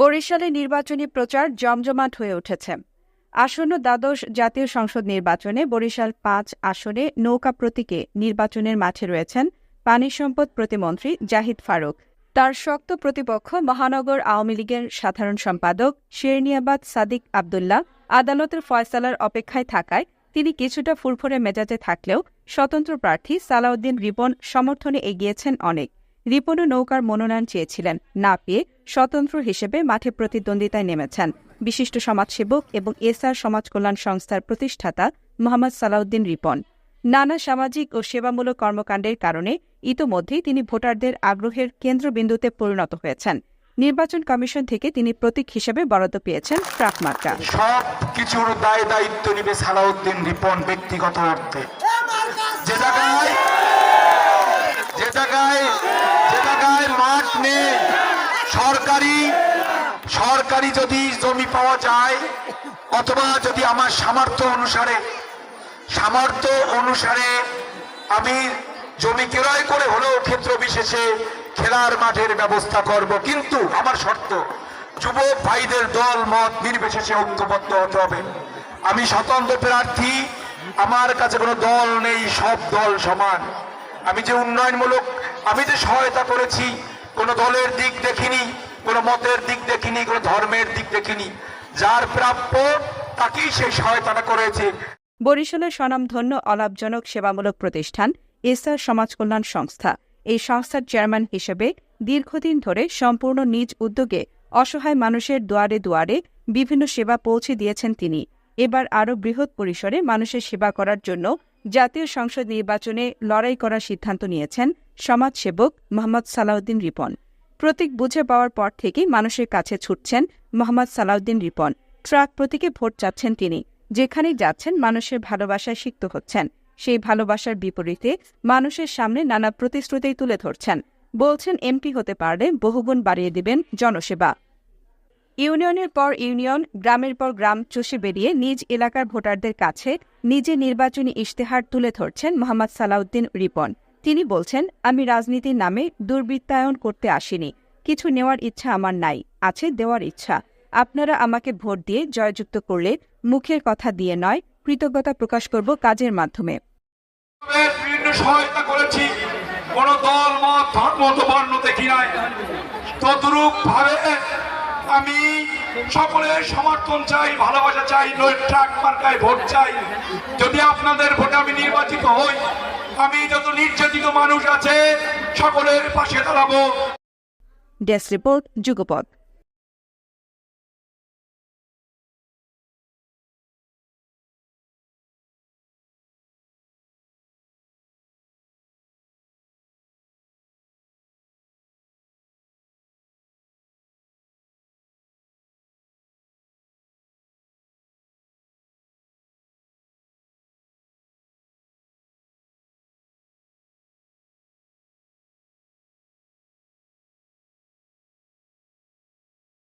বরিশালে নির্বাচনী প্রচার জমজমাট হয়ে উঠেছে। আসন্ন দ্বাদশ জাতীয় সংসদ নির্বাচনে বরিশাল পাঁচ আসনে নৌকা প্রতীকে নির্বাচনের মাঠে রয়েছেন পানি সম্পদ প্রতিমন্ত্রী জাহিদ ফারুক। তার শক্ত প্রতিপক্ষ মহানগর আওয়ামী লীগের সাধারণ সম্পাদক শেরনিয়াবাদ সাদিক আবদুল্লাহ আদালতের ফয়সালার অপেক্ষায় থাকায় তিনি কিছুটা ফুরফুরে মেজাজে থাকলেও স্বতন্ত্র প্রার্থী সালাউদ্দিন রিপন সমর্থনে এগিয়েছেন অনেক। রিপনও নৌকার মনোনয়ন চেয়েছিলেন। না পেয়ে স্বতন্ত্র হিসেবে মাঠে প্রতিদ্বন্দ্বিতায় নেমেছেন। বিশিষ্ট সমাজসেবক এবং এসআর সমাজ কল্যাণ সংস্থার প্রতিষ্ঠাতা মোহাম্মদ সালাউদ্দিন রিপন। নানা সামাজিক ও সেবামূলক কর্মকাণ্ডের কারণে ইতোমধ্যেই তিনি ভোটারদের আগ্রহের কেন্দ্রবিন্দুতে পরিণত হয়েছেন। নির্বাচন কমিশন থেকে তিনি প্রতীক হিসেবে বরাদ্দ পেয়েছেন ট্রাক মার্কা। সব কিছুর দায় দায়িত্ব নিবে সালাউদ্দিন রিপন ব্যক্তিগত অর্থে। যে জায়গায় যে জায়গায় মাঠ সরকারি সরকারি যদি জমি পাওয়া যায়, অথবা যদি আমার সামর্থ্য অনুসারে সামর্থ্য অনুসারে আমি জমি ক্রয় করে হলেও ক্ষেত্র বিশেষে খেলার মাঠের ব্যবস্থা করব। কিন্তু আমার শর্ত যুবক ভাইদের দল, মত নির্বিশেষে ঐক্যবদ্ধ হতে হবে। আমি স্বতন্ত্র প্রার্থী, আমার কাছে কোনো দল নেই, সব দল সমান। আমি যে উন্নয়নমূলক, আমি যে সহায়তা করেছি কোনো দলের দিক দেখিনি, কোনো মতের দিক দেখিনি, কোনো ধর্মের দিক দেখিনি। যার প্রাপ্য তাকেই সেই সহায়তাটা করেছে। বরিশালের স্বনামধন্য অলাভজনক সেবামূলক প্রতিষ্ঠান এসআর সমাজ কল্যাণ সংস্থা এই সংস্থার চেয়ারম্যান হিসেবে দীর্ঘদিন ধরে সম্পূর্ণ নিজ উদ্যোগে অসহায় মানুষের দুয়ারে দুয়ারে বিভিন্ন সেবা পৌঁছে দিয়েছেন তিনি। এবার আরও বৃহৎ পরিসরে মানুষের সেবা করার জন্য জাতীয় সংসদ নির্বাচনে লড়াই করার সিদ্ধান্ত নিয়েছেন সমাজসেবক মোহাম্মদ সালাউদ্দিন রিপন। প্রতীক বুঝে পাওয়ার পর থেকেই মানুষের কাছে ছুটছেন মোহাম্মদ সালাউদ্দিন রিপন। ট্রাক প্রতীকে ভোট চাচ্ছেন তিনি। যেখানেই যাচ্ছেন, মানুষের ভালোবাসায় সিক্ত হচ্ছেন। সেই ভালোবাসার বিপরীতে মানুষের সামনে নানা প্রতিশ্রুতি তুলে ধরছেন। বলছেন, এমপি হতে পারলে বহুগুণ বাড়িয়ে দিবেন জনসেবা। ইউনিয়নের পর ইউনিয়ন, গ্রামের পর গ্রাম চষে বেরিয়ে নিজ এলাকার ভোটারদের কাছে নিজে নির্বাচনী ইশতেহার তুলে ধরছেন মোহাম্মদ সালাউদ্দিন রিপন। তিনি বলছেন, আমি রাজনীতির নামে দুর্বৃত্তায়ন করতে আসিনি। কিছু নেওয়ার ইচ্ছা আমার নাই। আছে দেওয়ার ইচ্ছা। আপনারা আমাকে ভোট দিয়ে জয়যুক্ত করলে মুখের কথা দিয়ে নয়, কৃতজ্ঞতা প্রকাশ করব কাজের মাধ্যমে। আমি সকলের সমর্থন চাই, ভালোবাসা চাই নই ট্রাক মার্কায় ভোট চাই। যদি আপনাদের ভোটে আমি নির্বাচিত হই আমি যত নির্যাতিত মানুষ আছে সকলের পাশে দাঁড়াবো। Desk report যুগপথ।